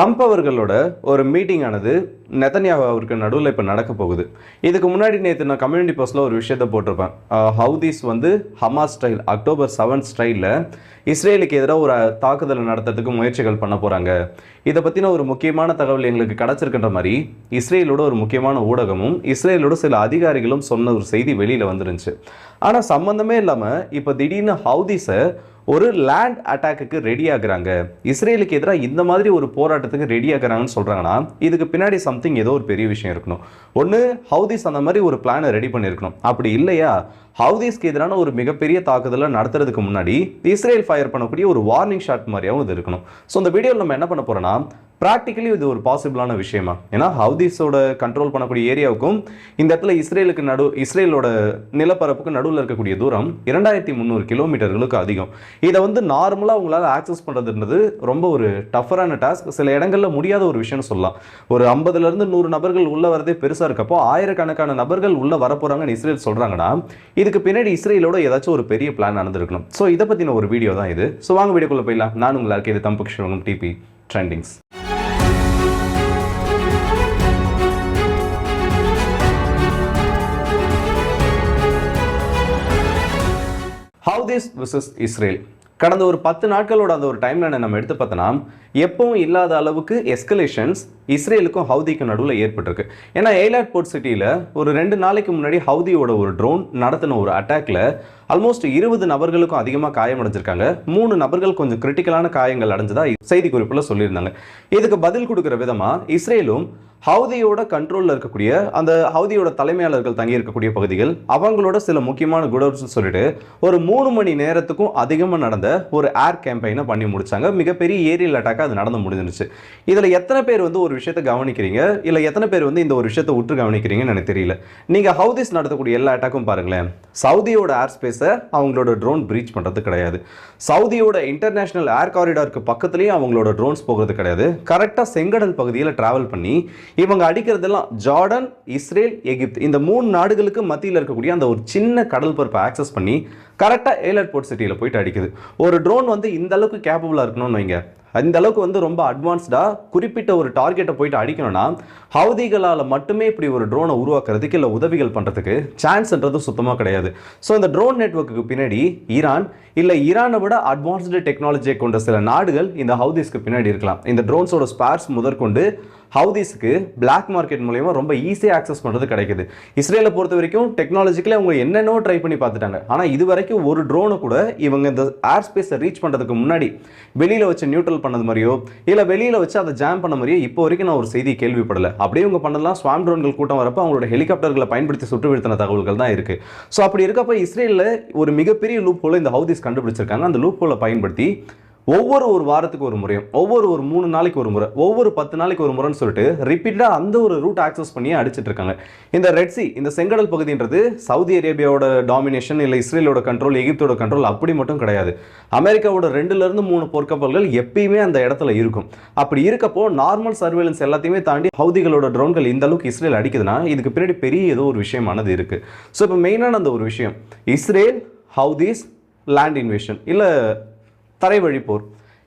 Trump அவர்களோட ஒரு meeting ஆனது நெத்தன்யாவு அவருக்கு நடுவில் இப்போ நடக்க போகுது. இதுக்கு முன்னாடி நேற்று நான் கம்யூனிட்டி போஸ்ட்டில் ஒரு விஷயத்த போட்டிருப்பேன். ஹவுதீஸ் வந்து ஹமாஸ் ஸ்டைல் அக்டோபர் செவன் ஸ்டைலில் இஸ்ரேலுக்கு எதிராக ஒரு தாக்குதலை நடத்துறதுக்கு முயற்சிகள் பண்ண போகிறாங்க இதை பற்றின ஒரு முக்கியமான தகவல் எங்களுக்கு கிடச்சிருக்கின்ற மாதிரி இஸ்ரேலோட ஒரு முக்கியமான ஊடகமும் இஸ்ரேலோட சில அதிகாரிகளும் சொன்ன ஒரு செய்தி வெளியில் வந்துருந்துச்சு. ஆனால் சம்மந்தமே இல்லாமல் இப்போ திடீர்னு ஹவுதீஸை ஒரு லேண்ட் அட்டாக்குக்கு ரெடி ஆகுறாங்க. இஸ்ரேலுக்கு எதிராக இந்த மாதிரி ஒரு போராட்டத்துக்கு ரெடி ஆகுறாங்கன்னு சொல்கிறாங்கன்னா இதுக்கு பின்னாடி சம்திங் ஏதோ ஒரு பெரிய விஷயம் இருக்கணும். ஒன்று ஹவுதீஸ் அந்த மாதிரி ஒரு பிளானை ரெடி பண்ணியிருக்கணும் அப்படி இல்லையா? ஹவுதீஸ்க்கு எதிரான ஒரு மிகப்பெரிய தாக்குதலை நடத்துறதுக்கு முன்னாடி இஸ்ரேல் ஃபயர் பண்ணக்கூடிய ஒரு வார்னிங் ஷாட் மாதிரியாகவும் இது இருக்கணும். ஸோ இந்த வீடியோவில் நம்ம என்ன பண்ண போகிறோம்னா ப்ராக்டிக்கலி இது ஒரு பாசிபிளான விஷயமா? ஏன்னா ஹவுதீஸோட கண்ட்ரோல் பண்ணக்கூடிய ஏரியாவுக்கும் இந்த இடத்துல இஸ்ரேலுக்கு நடு இஸ்ரேலோட நிலப்பரப்புக்கு நடுவில் இருக்கக்கூடிய தூரம் இரண்டாயிரத்தி முந்நூறு கிலோமீட்டர்களுக்கு அதிகம். இதை வந்து நார்மலாக உங்களால் ஆக்சஸ் பண்ணுறதுன்றது ரொம்ப ஒரு டஃபரான டாஸ்க் சில இடங்களில் முடியாத ஒரு விஷயம்னு சொல்லலாம். ஒரு ஐம்பதுலேருந்து நூறு நபர்கள் உள்ளே வரதே பெருசாக இருக்கப்போ ஆயிரக்கணக்கான நபர்கள் உள்ளே வரப்போகிறாங்கன்னு இஸ்ரேல் சொல்கிறாங்கன்னா இதுக்கு பின்னாடி இஸ்ரேலோட ஏதாச்சும் ஒரு பெரிய பிளான் நடந்திருக்கணும். ஸோ இதை பற்றின ஒரு வீடியோ தான் இது. ஸோ வாங்க வீடியோக்குள்ளே போயிடலாம். நான் உங்களுக்கு இது Thambu Krishnan DP trendings Houthis versus Israel. கடந்த ஒரு பத்து நாட்களோட அந்த ஒரு டைம் நம்ம எடுத்து பார்த்தோன்னா எப்பவும் இல்லாத அளவுக்கு எஸ்கலேஷன்ஸ் இஸ்ரேலுக்கும் ஹவுதிக்கும் நடுவில் ஏற்பட்டிருக்கு. ஏன்னா எய்லாட் போர்ட் சிட்டியில் ஒரு ரெண்டு நாளைக்கு முன்னாடி ஹவுதியோட ஒரு ட்ரோன் நடத்தின ஒரு அட்டாக்ல ஆல்மோஸ்ட் இருபது நபர்களுக்கும் அதிகமாக காயமடைஞ்சிருக்காங்க. மூணு நபர்கள் கொஞ்சம் கிரிட்டிக்கலான காயங்கள் அடைஞ்சதா செய்தி குறிப்பில் சொல்லியிருந்தாங்க. இதுக்கு பதில் கொடுக்குற விதமாக இஸ்ரேலும் ஹவுதியோட கண்ட்ரோலில் இருக்கக்கூடிய அந்த ஹவுதியோட தலைமையாளர்கள் தங்கி இருக்கக்கூடிய பகுதிகள் அவங்களோட சில முக்கியமான குடவுட்ஸ்னு சொல்லிட்டு ஒரு மூணு மணி நேரத்துக்கும் அதிகமாக நடந்த ஒரு ஏர் கேம்பெயினை பண்ணி முடிச்சாங்க. மிகப்பெரிய ஏரியல் அட்டாக்காக அது நடந்து முடிஞ்சிருச்சு. இதில் எத்தனை பேர் வந்து ஒரு விஷயத்தை கவனிக்கிறீங்க? இல்லை எத்தனை பேர் வந்து இந்த ஒரு விஷயத்தை உற்று கவனிக்கிறீங்கன்னு எனக்கு தெரியல. நீங்கள் ஹவுதிஸ் நடத்தக்கூடிய எல்லா அட்டாக்கும் பாருங்களேன். சவுதியோட ஏர் ஸ்பேஸை அவங்களோட ட்ரோன் பிரீச் பண்ணுறது கிடையாது. சவுதியோட இன்டர்நேஷனல் ஏர் காரிடாருக்கு பக்கத்துலேயும் அவங்களோட ட்ரோன்ஸ் போகிறது கிடையாது. கரெக்டாக செங்கடல் பகுதியில் ட்ராவல் பண்ணி இவங்க அடிக்கிறதெல்லாம் ஜார்டன் இஸ்ரேல் எகிப்து இந்த மூணு நாடுகளுக்கு மத்தியில் இருக்கக்கூடிய அந்த ஒரு சின்ன கடல் பரப்பை ஆக்சஸ் பண்ணி கரெக்டாக ஏலர்போர்ட் சிட்டியில் போயிட்டு அடிக்குது. ஒரு ட்ரோன் வந்து இந்த அளவுக்கு கேப்பபிளாக இருக்கணும்னு வைங்க. இந்த அளவுக்கு வந்து ரொம்ப அட்வான்ஸ்டாக குறிப்பிட்ட ஒரு டார்கெட்டை போயிட்டு அடிக்கணும்னா ஹவுதிகளால் மட்டுமே இப்படி ஒரு ட்ரோனை உருவாக்குறதுக்கு இல்லை உதவிகள் பண்ணுறதுக்கு சான்ஸ்ன்றது சுத்தமாக கிடையாது. ஸோ இந்த ட்ரோன் நெட்ஒர்க்குக்கு பின்னாடி ஈரான் இல்லை ஈரானை விட அட்வான்ஸ்டு டெக்னாலஜியை கொண்ட சில நாடுகள் இந்த ஹவுதிஸ்க்கு பின்னாடி இருக்கலாம். இந்த ட்ரோன்ஸோட ஸ்பேர்ஸ் முதற்கொண்டு ஹவுதிஸ்க்கு பிளாக் மார்க்கெட் மூலயமா ரொம்ப ஈஸியாக ஆக்சஸ் பண்ணுறது கிடைக்குது. இஸ்ரேலை பொறுத்த வரைக்கும் டெக்னாலஜிக்கலி அவங்க என்னென்னோ ட்ரை பண்ணி பார்த்துட்டாங்க. ஆனால் இது வரைக்கும் ஒரு ட்ரோனை கூட இவங்க இந்த ஏர் ஸ்பேஸை ரீச் பண்ணுறதுக்கு முன்னாடி வெளியில் வச்சு நியூட்ரல் பண்ணது மாதிரியோ இல்லை வெளியில் வச்சு அதை ஜாம் பண்ண மாதிரியோ இப்போ வரைக்கும் நான் ஒரு செய்தி கேள்விப்படலை. அப்படியே இவங்க பண்ணலாம் ஸ்வாம் ட்ரோன்கள் கூட்டம் வரப்போ அவங்களோட ஹெலிகாப்டர்களை பயன்படுத்தி சுட்டு வீழ்த்தின தகவல்கள் தான் இருக்குது ஸோ அப்படி இருக்கப்போ இஸ்ரேலில் ஒரு மிகப்பெரிய லூப் ஹோலை இந்த ஹவுதிஸ் கண்டுபிடிச்சிருக்காங்க. அந்த லூப் ஹோலை பயன்படுத்தி ஒவ்வொரு ஒரு வாரத்துக்கு ஒரு முறையும் ஒவ்வொரு ஒரு மூணு நாளைக்கு ஒரு முறை ஒவ்வொரு பத்து நாளைக்கு ஒரு முறைன்னு சொல்லிட்டு ரிப்பீட்டாக அந்த ஒரு ரூட் ஆக்சஸ் பண்ணி அடிச்சிட்டு இருக்காங்க. இந்த ரெட்சி இந்த செங்கடல் பகுதின்றது சவுதி அரேபியாவோட டாமினேஷன் இல்லை இஸ்ரேலோட கண்ட்ரோல் எகிப்தோட கண்ட்ரோல் அப்படி மட்டும் கிடையாது. அமெரிக்காவோட ரெண்டுலேருந்து மூணு போர்க்கப்பல்கள் எப்பயுமே அந்த இடத்துல இருக்கும். அப்படி இருக்கப்போ நார்மல் சர்வேலன்ஸ் எல்லாத்தையுமே தாண்டி ஹவுதிகளோட ட்ரோன்கள் இந்த அளவுக்கு இஸ்ரேல் அடிக்குதுன்னா இதுக்கு பின்னாடி பெரிய ஏதோ ஒரு விஷயமானது இருக்குது ஸோ இப்போ மெயினான அந்த ஒரு விஷயம் இஸ்ரேல் ஹவுதிஸ் லேண்ட் இன்வேஷன் இல்லை தரைவழி போர்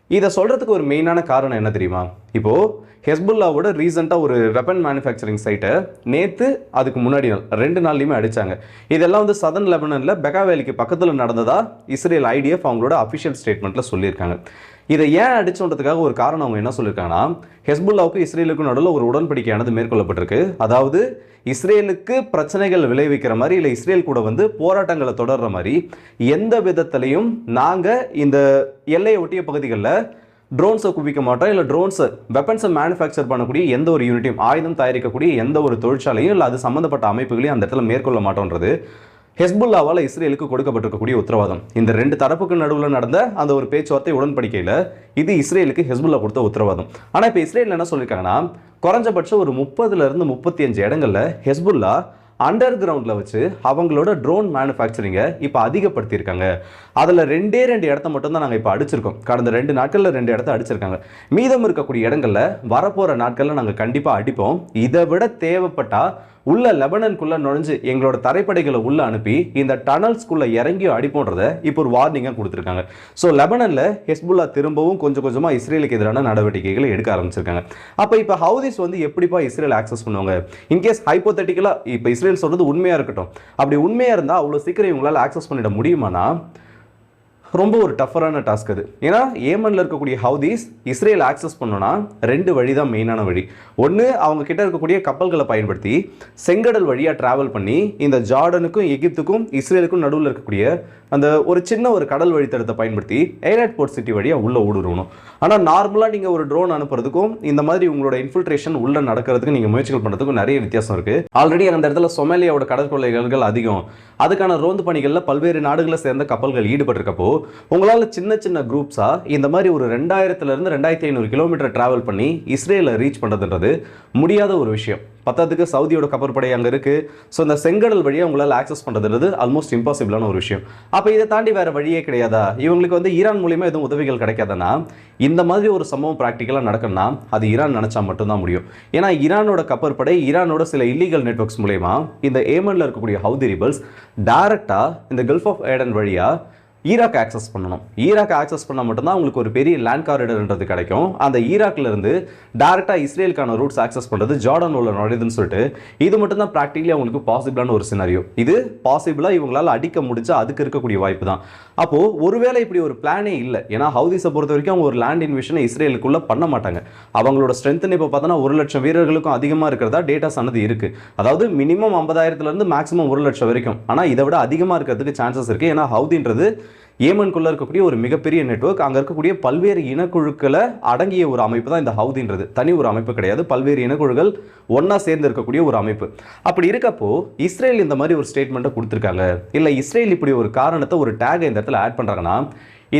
இதை சொல்கிறதுக்கு ஒரு மெயினான காரணம் என்ன தெரியுமா? இப்போது ஹெஸ்புல்லாவோட ரீசெண்டாக ஒரு வெப்பன் மேனுஃபேக்சரிங் சைட்டை நேற்று அதுக்கு முன்னாடி நாள் ரெண்டு நாள்லையுமே அடித்தாங்க இதெல்லாம் வந்து சதன் லெபனனில் பெகாவேலிக்கு பக்கத்தில் நடந்ததா? இஸ்ரேல் ஐடிஎஃப் அவங்களோட அஃபிஷியல் ஸ்டேட்மெண்ட்டில் சொல்லியிருக்காங்க. இதை ஏன் அடிச்சோன்றதுக்காக ஒரு காரணம் அவங்க என்ன சொல்லியிருக்காங்கன்னா ஹெஸ்புல்லாவுக்கும் இஸ்ரேலுக்கும் நடுவில் ஒரு உடன்படிக்கையானது மேற்கொள்ளப்பட்டிருக்கு. அதாவது இஸ்ரேலுக்கு பிரச்சனைகள் விளைவிக்கிற மாதிரி இல்லை இஸ்ரேல் கூட வந்து போராட்டங்களை தொடர்ற மாதிரி எந்த விதத்திலையும் நாங்கள் இந்த எல்லையை ஒட்டிய பகுதிகளில் ட்ரோன்ஸை குவிக்க மாட்டோம் இல்லை ட்ரோன்ஸை வெப்பன்ஸை மேனுஃபேக்சர் பண்ணக்கூடிய எந்த ஒரு யூனிட்டையும் ஆயுதம் தயாரிக்கக்கூடிய எந்த ஒரு தொழிற்சாலையும் இல்லை அது சம்மந்தப்பட்ட அமைப்புகளையும் அந்த இடத்துல மேற்கொள்ள மாட்டோன்றது. ஹெஸ்புல்லாவால் இஸ்ரேலுக்கு கொடுக்கப்பட்டிருக்கக்கூடிய உத்தரவாதம். இந்த ரெண்டு தரப்புக்கு நடுவில் நடந்த அந்த ஒரு பேச்சுவார்த்தை உடன்படிக்கையில் இது இஸ்ரேலுக்கு ஹெஸ்புல்லா கொடுத்த உத்தரவாதம். ஆனால் இப்போ இஸ்ரேல் என்ன சொல்லியிருக்காங்கன்னா குறைஞ்சபட்சம் ஒரு முப்பதுலேருந்து முப்பத்தி அஞ்சு இடங்களில் ஹெஸ்புல்லா அண்டர் கிரவுண்டில் வச்சு அவங்களோட ட்ரோன் மேனுஃபேக்சரிங்கை இப்போ அதிகப்படுத்தியிருக்காங்க. அதில் ரெண்டே ரெண்டு இடத்த மட்டும்தான் நாங்கள் இப்போ அடிச்சிருக்கோம். கடந்த ரெண்டு நாட்களில் ரெண்டு இடத்த அடிச்சிருக்காங்க. மீதம் இருக்கக்கூடிய இடங்களில் வரப்போகிற நாட்களில் நாங்கள் கண்டிப்பாக அடிப்போம். இதை விட தேவைப்பட்டால் உள்ள லெபனனுக்குள்ள நுழைஞ்சு எங்களோட தரைப்படைகளை உள்ள அனுப்பி இந்த டனல்ஸ்குள்ள இறங்கி அடிப்போன்றத இப்போ ஒரு வார்னிங்காக கொடுத்துருக்காங்க. ஸோ லெபனனில் ஹெஸ்புல்லா திரும்பவும் கொஞ்சம் கொஞ்சமாக இஸ்ரேலுக்கு எதிரான நடவடிக்கைகளை எடுக்க ஆரம்பிச்சிருக்காங்க. அப்போ இப்போ ஹவுதிஸ் வந்து எப்படிப்பா இஸ்ரேல் ஆக்சஸ் பண்ணுவாங்க? இன்கேஸ் ஹைப்போத்தட்டிக்கலாக இப்போ இஸ்ரேல் சொல்கிறது உண்மையாக இருக்கட்டும். அப்படி உண்மையாக இருந்தால் அவ்வளோ சீக்கிரம் இவங்களால் ஆக்சஸ் பண்ணிட முடியுமானா? ரொம்ப ஒரு டஃபரான டாஸ்க் அது. ஏன்னா ஏமனில் இருக்கக்கூடிய ஹவுதீஸ் இஸ்ரேல் ஆக்சஸ் பண்ணோன்னா ரெண்டு வழி தான் மெயினான வழி. ஒன்று அவங்க கிட்ட இருக்கக்கூடிய கப்பல்களை பயன்படுத்தி செங்கடல் வழியாக ட்ராவல் பண்ணி இந்த ஜார்டனுக்கும் எகிப்துக்கும் இஸ்ரேலுக்கும் நடுவில் இருக்கக்கூடிய அந்த ஒரு சின்ன ஒரு கடல் வழித்தடத்தை பயன்படுத்தி ஏர்லைட் போர்ட் சிட்டி வழியாக உள்ளே ஊடுருவணும் ஆனால் நார்மலாக நீங்கள் ஒரு ட்ரோன் அனுப்புறதுக்கும் இந்த மாதிரி உங்களோட இன்ஃபில்ட்ரேஷன் உள்ளே நடக்கிறதுக்கு நீங்கள் முயற்சிகள் பண்ணுறதுக்கும் நிறைய வித்தியாசம் இருக்குது ஆல்ரெடி அந்த இடத்துல சொமாலியாவோட கடற்கொள்ளைகள் அதிகம். அதுக்கான ரோந்து பணிகளில் பல்வேறு நாடுகளை சேர்ந்த கப்பல்கள் ஈடுபட்டிருக்கப்போ உங்களால் சின்ன சின்ன குரூப்ஸாக இந்த மாதிரி ஒரு ரெண்டாயிரத்துலேருந்து ரெண்டாயிரத்தி ஐநூறு கிலோமீட்டர் ட்ராவல் பண்ணி இஸ்ரேலை ரீச் பண்ணுறதுன்றது முடியாத ஒரு விஷயம். பத்தாவதுக்கு சவுதியோட கப்பற்படை அங்கே இருக்குது ஸோ இந்த செங்கடல் வழியாக உங்களால் ஆக்சஸ் பண்ணுறதுன்றது ஆல்மோஸ்ட் இம்பாசிபிளான ஒரு விஷயம். அப்போ இதை தாண்டி வேறு வழியே கிடையாதா? இவங்களுக்கு வந்து ஈரான் மூலியமாக எதுவும் உதவிகள் கிடைக்காதனா இந்த மாதிரி ஒரு சம்பவம் ப்ராக்டிக்கலாக நடக்கணும்னா அது ஈரான் நினச்சா மட்டும்தான் முடியும். ஏன்னா ஈரானோட கப்பற்படை ஈரானோட சில இல்லீகல் நெட்ஒர்க்ஸ் மூலயமா இந்த ஏமனில் இருக்கக்கூடிய ஹவுதி ரிபல்ஸ் டைரெக்டாக இந்த கல்ஃப் ஆஃப் ஏடன் வழியாக ஈராக் ஆக்சஸ் பண்ணணும். ஈராக் ஆக்சஸ் பண்ணால் மட்டும்தான் உங்களுக்கு ஒரு பெரிய லேண்ட் காரிடர்ன்றது கிடைக்கும். அந்த ஈராக்லேருந்து டேரெக்டாக இஸ்ரேலுக்கான ரூட்ஸ் ஆக்சஸ் பண்ணுறது ஜார்டன் உள்ள நுழையுதுன்னு சொல்லிட்டு இது மட்டும் தான் ப்ராக்டிகலி அவங்களுக்கு பாசிபிளான ஒரு சினாரியோ இது பாசிபிளாக இவங்களால் அடிக்க முடிஞ்சா அதுக்கு இருக்கக்கூடிய வாய்ப்பு தான். அப்போது ஒருவேளை இப்படி ஒரு பிளானே இல்லை. ஏன்னா ஹவுதிஸை பொறுத்த வரைக்கும் அவங்க ஒரு லேண்ட் இன்வெஷனை இஸ்ரேலுக்குள்ளே பண்ண மாட்டாங்க. அவங்களோட ஸ்ட்ரென்த்னு இப்போ பார்த்தோன்னா ஒரு லட்சம் வீரர்களுக்கும் அதிகமாக இருக்கிறதா டேட்டாஸ் ஆனது இருக்குது அதாவது மினிமம் ஐம்பதாயிரத்துலேருந்து மேக்ஸிமம் ஒரு லட்சம் வரைக்கும். ஆனால் இதை விட அதிகமாக இருக்கிறதுக்கு சான்சஸ் இருக்குது ஏன்னா ஹவுதின்றது ஏமன்குள்ளே இருக்கக்கூடிய ஒரு மிகப்பெரிய நெட்வொர்க் அங்கே இருக்கக்கூடிய பல்வேறு இனக்குழுக்களை அடங்கிய ஒரு அமைப்பு தான் இந்த ஹவுதின்றது. தனி ஒரு அமைப்பு கிடையாது. பல்வேறு இனக்குழுக்கள் ஒன்றா சேர்ந்து இருக்கக்கூடிய ஒரு அமைப்பு. அப்படி இருக்கப்போ இஸ்ரேல் இந்த மாதிரி ஒரு ஸ்டேட்மெண்ட்டை கொடுத்துருக்காங்க. இல்லை இஸ்ரேல் இப்படி ஒரு காரணத்தை ஒரு டேகை இந்த இடத்துல ஆட் பண்ணுறாங்கன்னா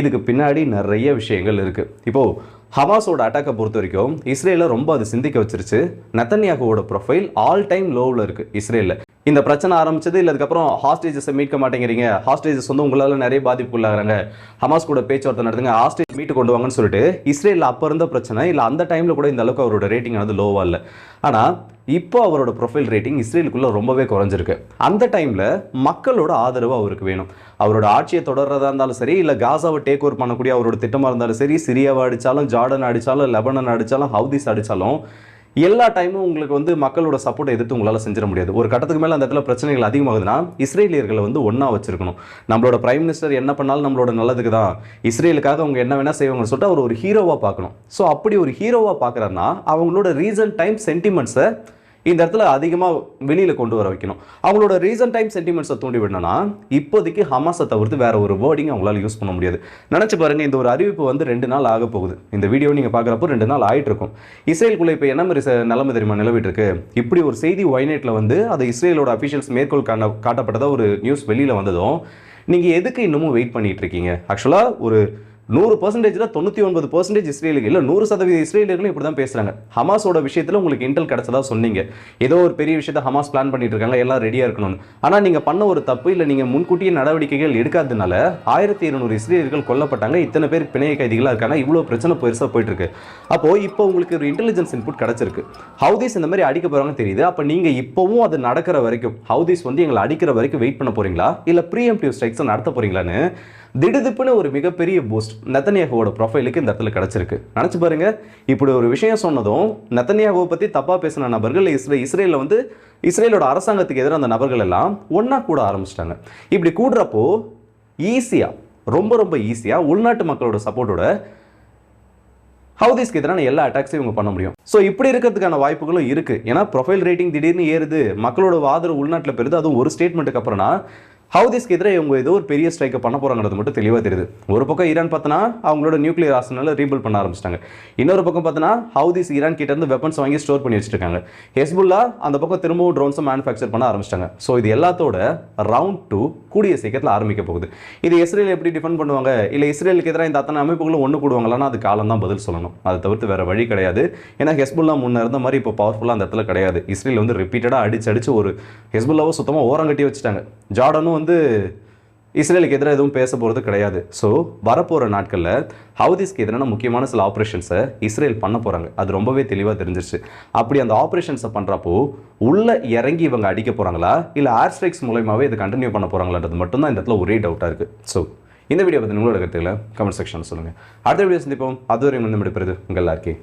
இதுக்கு பின்னாடி நிறைய விஷயங்கள் இருக்குது இப்போது ஹமாஸோட அட்டாக்கை பொறுத்த வரைக்கும் இஸ்ரேலில் ரொம்ப அது சிந்திக்க வச்சிருச்சு. நத்தன்யாகுவோட ப்ரொஃபைல் ஆல் டைம் லோவில் இருக்குது இஸ்ரேலில். இந்த பிரச்சனை ஆரம்பிச்சது இல்லை அதுக்கப்புறம் ஹாஸ்டேஜஸை மீட்க மாட்டேங்கிறீங்க. ஹாஸ்டேஜஸ் வந்து உங்களால் நிறைய பாதிப்புக்குள்ளாகிறாங்க ஹமாஸ் கூட பேச்சுவார்த்தை நடத்துங்க. ஹாஸ்டேஜ் மீட்டு கொண்டு வாங்கன்னு சொல்லிட்டு இஸ்ரேலில் அப்போ இருந்த பிரச்சனை இல்லை அந்த டைமில் கூட இந்த அளவுக்கு அவரோட ரேட்டிங் ஆனது லோவாக இல்லை. ஆனால் இப்போ அவரோட ப்ரொஃபைல் ரேட்டிங் இஸ்ரேலுக்குள்ளே ரொம்பவே குறைஞ்சிருக்கு. அந்த டைமில் மக்களோட ஆதரவு அவருக்கு வேணும். அவரோட ஆட்சியை தொடர்றதா இருந்தாலும் சரி இல்லை காசாவை டேக் ஓவர் பண்ணக்கூடிய அவரோட திட்டமாக இருந்தாலும் சரி சிரியாவை அடித்தாலும் ஜார்டன் அடித்தாலும் லெபனன் அடித்தாலும் ஹவுதிஸ் அடித்தாலும் எல்லா டைமும் உங்களுக்கு வந்து மக்களோட சப்போர்ட்டை எதிர்த்து உங்களால் செஞ்சிட முடியாது. ஒரு கட்டத்துக்கு மேலே அந்த இடத்துல பிரச்சனைகள் அதிகமாகுதுன்னா இஸ்ரேலியர்களை வந்து ஒன்றா வச்சிருக்கணும். நம்மளோட பிரைம் மினிஸ்டர் என்ன பண்ணாலும் நம்மளோட நல்லதுக்கு தான். இஸ்ரேலுக்காக அவங்க என்ன வேணால் செய்வாங்கன்னு சொல்லிட்டு அவர் ஒரு ஹீரோவாக பார்க்கணும். ஸோ அப்படி ஒரு ஹீரோவாக பார்க்குறாருன்னா அவங்களோட ரீசன் டைம் சென்டிமெண்ட்ஸை இந்த இடத்துல அதிகமாக வெளியில் கொண்டு வர வைக்கணும். அவங்களோட ரீசன் டைம் சென்டிமெண்ட்ஸை தூண்டி விடணும்னா இப்போதைக்கு ஹமாஸை தவிர்த்து வேற ஒரு வேர்டிங் அவங்களால யூஸ் பண்ண முடியாது. நினச்சி பாருங்கள் இந்த ஒரு அறிவிப்பு வந்து ரெண்டு நாள் ஆக போகுது. இந்த வீடியோ நீங்கள் பார்க்குறப்போ ரெண்டு நாள் ஆயிட்டு இருக்கும். இப்போ என்ன மாதிரி ச- நிலைமை தெரியுமா நிலவிட்டு இருக்கு? இப்படி ஒரு செய்தி ஒய்நெட்டில் வந்து அது இஸ்ரேலோட அஃபிஷியல்ஸ் மேற்கோள் காண காட்டப்பட்டதாக ஒரு நியூஸ் வெளியில் வந்ததும் நீங்கள் எதுக்கு இன்னமும் வெயிட் பண்ணிகிட்டு இருக்கீங்க? ஆக்சுவலாக ஒரு நூறு பர்சன்டேஜில் தொண்ணூற்றி ஒன்பது பர்சன்டேஜ் இஸ்ரேலுக்கு இல்லை நூறு சதவீத இஸ்ரேலியர்களும் இப்படி தான் பேசுகிறாங்க ஹமாஸோட விஷயத்தில் உங்களுக்கு இன்டெல் கிடச்சதா சொன்னீங்க. ஏதோ ஒரு பெரிய விஷயத்தை ஹமாஸ் பிளான் பண்ணிட்டு இருக்காங்க எல்லாம் ரெடியாக இருக்கணும்னு. ஆனால் நீங்கள் பண்ண ஒரு தப்பு இல்லை நீங்கள் முன்கூட்டியே நடவடிக்கைகள் எடுக்காததுனால ஆயிரத்தி இருநூறு இஸ்ரேலியர்கள் கொல்லப்பட்டாங்க இத்தனை பேர் பிணைய கைதிகளாக இருக்காங்க இவ்வளோ பிரச்சனை பெருசாக போயிட்டு இருக்கு. அப்போது இப்போ உங்களுக்கு ஒரு இன்டெலிஜென்ஸ் இன்புட் கிடச்சிருக்கு. ஹவுதீஸ் இந்த மாதிரி அடிக்க போகிறாங்கன்னு தெரியுது. அப்போ நீங்கள் இப்போவும் அது நடக்கிற வரைக்கும் ஹவுதீஸ் வந்து எங்களை அடிக்கிற வரைக்கும் வெயிட் பண்ண போறீங்களா? இல்லை ப்ரீஎம்டிவ் ஸ்ட்ரைக்ஸை நடத்த போகிறீங்களான்னு திடுதிப்புன்னு ஒரு மிகப்பெரிய பூஸ்ட் நெத்தனியாகுவோட ப்ரொஃபைலுக்கு இந்த இடத்துல கிடைச்சிருக்கு. நினச்சி பாருங்க இப்படி ஒரு விஷயம் சொன்னதும் நெத்தனியாகுவை பற்றி தப்பாக பேசின நபர்கள் இஸ்ரே இஸ்ரேலில் வந்து இஸ்ரேலோட அரசாங்கத்துக்கு எதிராக அந்த நபர்கள் எல்லாம் ஒன்றா கூட ஆரம்பிச்சிட்டாங்க. இப்படி கூடுறப்போ ஈஸியாக ரொம்ப ரொம்ப ஈஸியாக உள்நாட்டு மக்களோட சப்போர்ட்டோட ஹவுதிஸ்க்கு எதிரான எல்லா அட்டாக்ஸையும் இவங்க பண்ண முடியும். ஸோ இப்படி இருக்கிறதுக்கான வாய்ப்புகளும் இருக்குது ஏன்னா ப்ரொஃபைல் ரேட்டிங் திடீர்னு ஏறுது. மக்களோட ஆதரவு உள்நாட்டில் பெறுது. அதுவும் ஒரு ஸ்டேட்மெண்ட்டுக்கு அப்புறம்னா ஹவுதிஸ்க்கு எதிராக இவங்க ஏதோ ஒரு பெரிய ஸ்ட்ரைக்கை பண்ண போகிறாங்கிறது மட்டும் தெளிவாக தெரியுது. ஒரு பக்கம் ஈரான் பார்த்தோன்னா அவங்களோட நியூக்ளியர் ஆசனில் ரீபில் பண்ண ஆரம்பிச்சிட்டாங்க. இன்னொரு பக்கம் பார்த்தோன்னா ஹவுதிஸ் ஈரான் கிட்ட இருந்து வெப்பன்ஸ் வாங்கி ஸ்டோர் பண்ணி வச்சிருக்காங்க ஹெஸ்புல்லா அந்த பக்கம் திரும்பவும் ட்ரோன்ஸை மேனுஃபேக்சர் பண்ண ஆரம்பிச்சிட்டாங்க. ஸோ இது எல்லாத்தோட ரவுண்ட் டூ கூடிய சீக்கிரத்தில் ஆரம்பிக்க போகுது. இது இஸ்ரேல் எப்படி டிஃபெண்ட் பண்ணுவாங்க? இல்லை இஸ்ரேலுக்கு எதிராக இந்த அத்தனை அமைப்புகளும் ஒன்று கூடுவாங்களான்னா அது காலம் தான் பதில் சொல்லணும். அதை தவிர்த்து வேறு வழி கிடையாது. ஏன்னா ஹெஸ்புல்லா முன்னே இருந்த மாதிரி இப்போ பவர்ஃபுல்லாக அந்த இடத்துல கிடையாது. இஸ்ரேல் வந்து ரிப்பீட்டடாக அடிச்சு அடிச்சு ஒரு ஹெஸ்புல்லாவை சுத்தமாக ஓரங்கட்டி வச்சுட்டாங்க. ஜார்டனும் வந்து வந்து இஸ்ரேலுக்கு எதிராக எதுவும் பேச போகிறது கிடையாது. ஸோ வரப்போகிற நாட்களில் ஹவுதிஸ்க்கு எதிரான முக்கியமான சில ஆப்ரேஷன்ஸை இஸ்ரேல் பண்ண போகிறாங்க அது ரொம்பவே தெளிவாக தெரிஞ்சிருச்சு. அப்படி அந்த ஆப்ரேஷன்ஸை பண்ணுறப்போ உள்ளே இறங்கி இவங்க அடிக்க போகிறாங்களா இல்லை ஏர் ஸ்ட்ரைக்ஸ் மூலயமாவே இதை கண்டினியூ பண்ண போகிறாங்களான்றது மட்டும்தான் இந்த இடத்துல ஒரே டவுட்டாக இருக்குது ஸோ இந்த வீடியோ பற்றி உங்களோட கருத்துக்களை கமெண்ட் செக்ஷனில் சொல்லுங்கள் அடுத்த வீடியோ சந்திப்போம். அதுவரை வந்து முடிப்பது உங்கள் எல்லாருக்கே